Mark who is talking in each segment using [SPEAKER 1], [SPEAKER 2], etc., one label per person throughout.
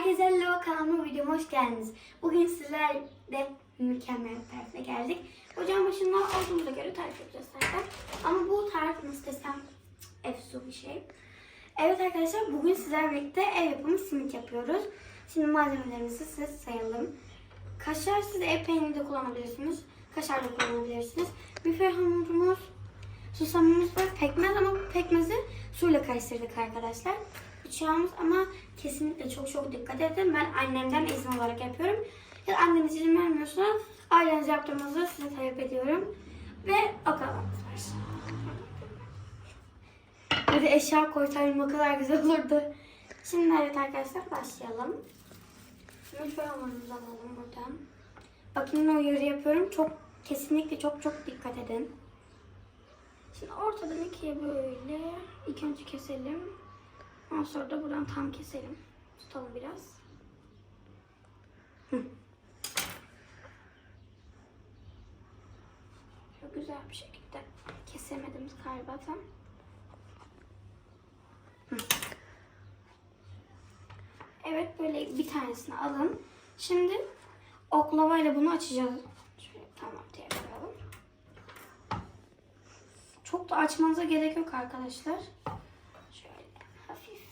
[SPEAKER 1] Herkese hello kanalıma videoma hoş geldiniz. Bugün sizlerle mükemmel bir tarifle geldik. Ocağın başında olduğumuza göre tarif yapacağız zaten. Ama bu tarif nasıl desem efsu bir şey. Evet arkadaşlar bugün sizlerle birlikte ev yapımı simit yapıyoruz. Şimdi malzemelerimizi size sayalım. Kaşar siz ev peyniri de kullanabilirsiniz. Kaşar da kullanabilirsiniz. Müfe hamurumuz, susamımız var. Pekmez ama bu pekmezi suyla karıştırdık arkadaşlar. Bıçağımız ama kesinlikle çok çok dikkat edin. Ben annemden izin olarak yapıyorum. Ya anneniz izin vermiyorsa aileniz yaptığınızı size talep ediyorum. Ve o kadar. Böyle eşya koysaydım o kadar güzel olurdu. Şimdi evet arkadaşlar başlayalım. Lütfen alalım buradan. Bakın yine uyarı yapıyorum. Çok kesinlikle çok çok dikkat edin. Şimdi ortadan ikiye böyle ilk önce keselim. Ondan sonra da buradan tam keselim. Tutalım biraz. Şöyle güzel bir şekilde kesemedim galiba tam. Evet böyle bir tanesini alın. Şimdi oklavayla bunu açacağız. Şöyle tam ortaya koyalım. Çok da açmanıza gerek yok arkadaşlar. Şöyle hafif.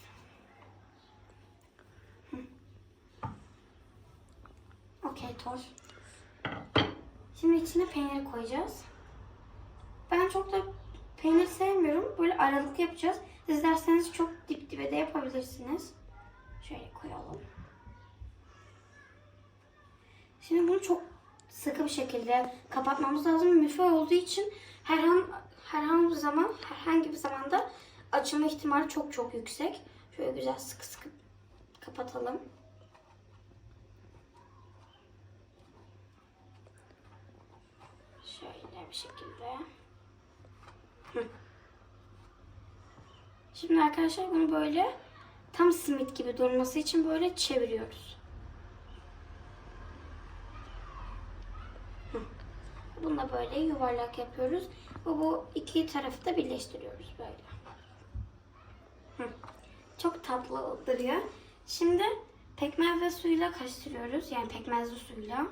[SPEAKER 1] Hı. Okey toz. Şimdi içine peynir koyacağız. Ben çok da peynir sevmiyorum. Böyle aralık yapacağız. Siz derseniz çok dip dibe de yapabilirsiniz. Şöyle koyalım. Şimdi bunu çok sıkı bir şekilde kapatmamız lazım. Müfe olduğu için herhangi herhangi bir zaman herhangi bir zamanda açılma ihtimali çok çok yüksek. Şöyle güzel sıkı sıkı kapatalım. Bir şekilde. Şimdi arkadaşlar bunu böyle tam simit gibi durması için böyle çeviriyoruz. Bunu da böyle yuvarlak yapıyoruz. Ve bu iki tarafı da birleştiriyoruz böyle. Çok tatlı duruyor. Şimdi pekmez ve suyla karıştırıyoruz. Yani pekmezli suyla.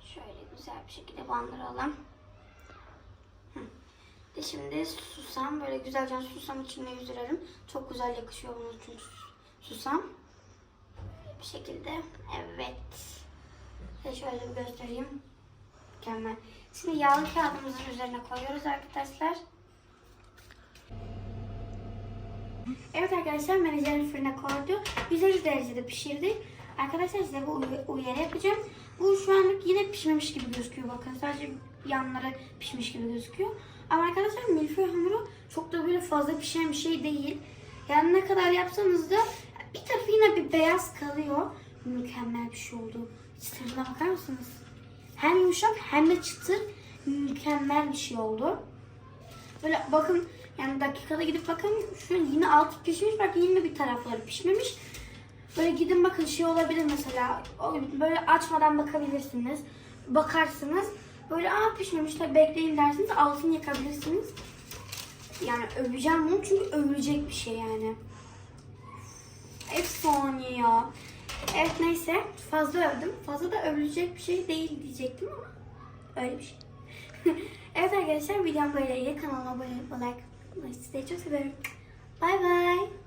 [SPEAKER 1] Şöyle güzel bir şekilde bandıralım. Ve şimdi susam böyle güzelce susam içine yüzdürelim. Çok güzel yakışıyor bunun çünkü susam. Bir şekilde. Evet. Ve şöyle bir göstereyim. Mükemmel. Şimdi yağlı kağıdımızın üzerine koyuyoruz arkadaşlar. Evet arkadaşlar menajerin fırına koydu. 150 derecede pişirdik. Arkadaşlar size bu uy- uyarı yapacağım. Bu şu anlık yine pişmemiş gibi gözüküyor. Bakın sadece yanları pişmiş gibi gözüküyor. Ama arkadaşlar milföy hamuru çok da böyle fazla pişen bir şey değil. Yani ne kadar yapsanız da bir tarafı yine bir beyaz kalıyor. Mükemmel bir şey oldu. Çıtırına bakar mısınız? Hem yumuşak hem de çıtır. Mükemmel bir şey oldu. Böyle bakın yani dakikada gidip bakın şu yine altı pişmiş belki yine bir tarafları pişmemiş. Böyle gidin bakın şey olabilir mesela böyle açmadan bakabilirsiniz. Bakarsınız böyle aa pişmemiş tabii bekleyin dersiniz altını yakabilirsiniz. Yani öveceğim bunu çünkü övülecek bir şey yani. Efsane ya. Evet neyse fazla övdüm. Fazla da övülecek bir şey değil diyecektim ama öyle bir şey. evet arkadaşlar videom böyleydi. Kanalıma abone olmayı like, sizi çok seviyorum. Bye bye.